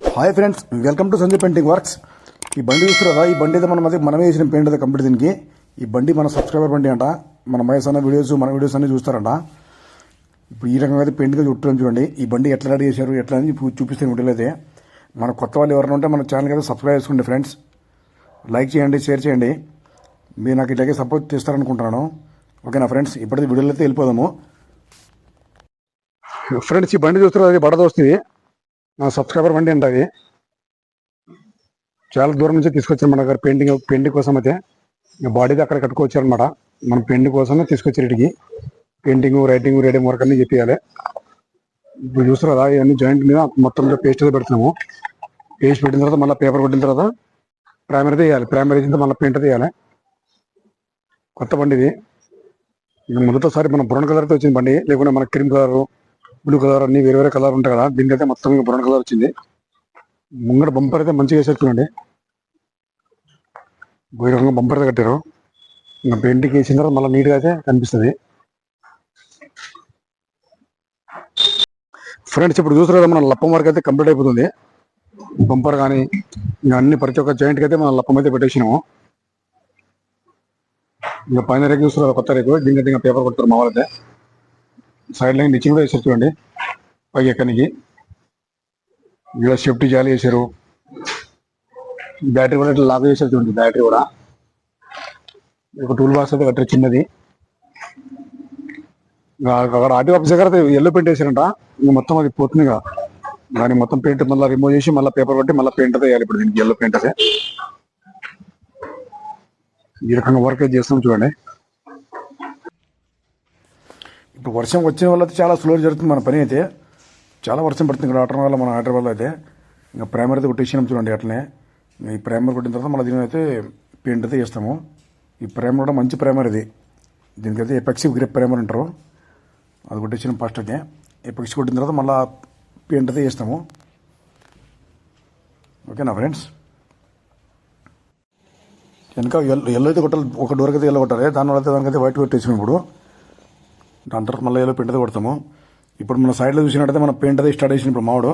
Hi friends welcome to Sanjay painting works ఈ బండి చూస్తున్నారా? ఈ బండి అయితే మనం అది మనమే వేసిన పెయింట్ అయితే కంప్లీట్ దీనికి. ఈ బండి మన సబ్స్క్రైబర్ బండి అంట. మన మహేష్ అన్న వీడియోస్ మన వీడియోస్ అన్ని చూస్తారంట. ఇప్పుడు ఈ రకంగా అయితే పెయింట్గా చుట్టాం చూడండి. ఈ బండి ఎట్లా రెడీ చేశారు ఎట్లా అని చూపిస్తాను వీడియోలో అయితే. మన కొత్త వాళ్ళు ఎవరైనా ఉంటే మన ఛానల్కి అయితే సబ్స్క్రైబ్ చేసుకోండి ఫ్రెండ్స్ లైక్ చేయండి షేర్ చేయండి. మీరు నాకు ఇట్లాగే సపోర్ట్ చేస్తారనుకుంటున్నాను. ఓకేనా ఫ్రెండ్స్ ఇప్పటికి వీడియోలో అయితే వెళ్ళిపోదాము. ఫ్రెండ్స్ ఈ బండి చూస్తున్నారు? అది బడద వస్తుంది నా సబ్స్క్రైబర్ బండి అంట అది? చాలా దూరం నుంచి తీసుకొచ్చారు గారు. పెయింటింగ్ పెయింటింగ్ కోసం అయితే. బాడీది అక్కడ కట్టుకొచ్చారనమాట మనం పెయింటింగ్ కోసమే తీసుకొచ్చారు ఇటుకి. పెయింటింగ్ రైటింగ్ రేడింగ్ వర్క్ అన్ని చెప్పేయాలి ఇప్పుడు చూస్తారు కదా ఇవన్నీ జాయింట్ మీద మొత్తం పేస్ట్ అయితే పెడుతున్నాము. పేస్ట్ పెట్టిన తర్వాత మళ్ళీ పేపర్ కొట్టిన తర్వాత ప్రైమరీ తీయాలి ప్రైమరీ వేసిన మళ్ళీ పెయింట్ తీయాలి కొత్త బండి ఇది. మొదటిసారి మన బ్రౌన్ కలర్తో వచ్చింది బండి లేకుంటే మన క్రీమ్ కలర్ బ్లూ కలర్ అన్ని వేరే వేరే కలర్ ఉంటాయి కదా. దీనికి అయితే మొత్తం ఇంకా బ్రౌన్ కలర్ వచ్చింది. ముంగడ బంపర్ అయితే మంచిగా వేసారు చూడండి బంపర్ అయితే కట్టారు. ఇంకా పెయింటింగ్ వేసిన తర్వాత మళ్ళీ నీట్గా అయితే కనిపిస్తుంది. ఫ్రెండ్స్ ఇప్పుడు చూసారు కదా మన లప్పం వరకు అయితే కంప్లీట్ అయిపోతుంది. బంపర్ కానీ ఇంకా అన్ని ప్రతి ఒక్క జాయింట్కి అయితే మనం లప్పం అయితే పెట్టేసినాము. ఇంకా పైన రేకు చూస్తారు కొత్త రేకు. దీనికైతే ఇంకా పేపర్ కొడతారు మా వాళ్ళైతే. సైడ్ లైన్ నిచ్చి కూడా వేసారు చూడండి. పై ఎక్కనికి. ఇక్కడ సేఫ్టీ జాలి వేసారు బ్యాటరీ కూడా ఇట్లా లాక్ చేసారు చూడండి బ్యాటరీ కూడా. ఒక టూల్ బాక్స్ అయితే కట్టారు చిన్నది. అక్కడ ఆర్టీ ఆఫీస్ దగ్గర అయితే ఎల్లో పెయింట్ వేసారంట ఇంక మొత్తం అది పోతుంది దాన్ని మొత్తం పెయింట్ మళ్ళీ రిమూవ్ చేసి మళ్ళీ పేపర్ కొట్టి మళ్ళీ పెయింట్ అయితే వేయాలి ఇప్పుడు దీనికి ఎల్లో పెయింట్ అయితే. ఈ రకంగా వర్క్ అయితే చేస్తాం చూడండి. ఇప్పుడు వర్షం వచ్చిన వల్ల అయితే చాలా స్లో జరుగుతుంది మన పని అయితే. చాలా వర్షం పడుతుంది ఇక్కడ ఆటర్ వల్ల మన ఆటర్ వల్ల అయితే. ఇంకా ప్రైమర్ అయితే కొట్టేసినాం చూడండి అట్లనే. ఈ ప్రైమర్ కొట్టిన తర్వాత మళ్ళీ దీని అయితే పెయింట్ అయితే చేస్తాము. ఈ ప్రైమర్ కూడా మంచి ప్రైమర్ ఇది. దీనికైతే ఎపెక్సీ గ్రిప్ ప్రైమర్ అంటారు. అది కొట్టేసినాం ఫస్ట్ అయితే. ఎపెక్సీ కొట్టిన తర్వాత మళ్ళీ పెయింట్ అయితే చేస్తాము. ఓకేనా ఫ్రెండ్స్ వెనక ఎల్లో ఎల్లో అయితే కొట్టాలి ఒక డోర్కి అయితే ఎల్లో కొట్టాలి. దానివల్ల అయితే దానికైతే వైట్ కొట్టేసాము ఇప్పుడు. దాని తర్వాత మళ్ళీ ఏదో పెయింట్ కొడతాము. ఇప్పుడు మన సైడ్లో చూసినట్టయితే మన పెయింట్ అది స్టార్ట్ చేసిన ఇప్పుడు మావాడు.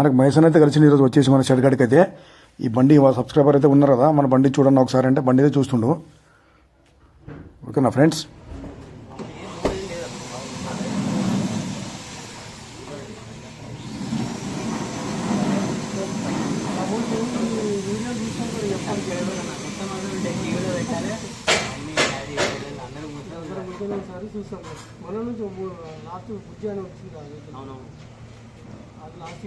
మనకు మైసన్ అయితే కలిసి ఈరోజు వచ్చేసి మన షెడ్ కాడికి అయితే. ఈ బండి సబ్స్క్రైబర్ అయితే ఉన్నారు కదా మన బండి చూడండి ఒకసారి అంటే బండి అయితే చూస్తుండు. ఓకేనా ఫ్రెండ్స్? చూస్తాం మన నుంచి లాస్ట్ బుజ్జి అని వచ్చింది అది లాస్ట్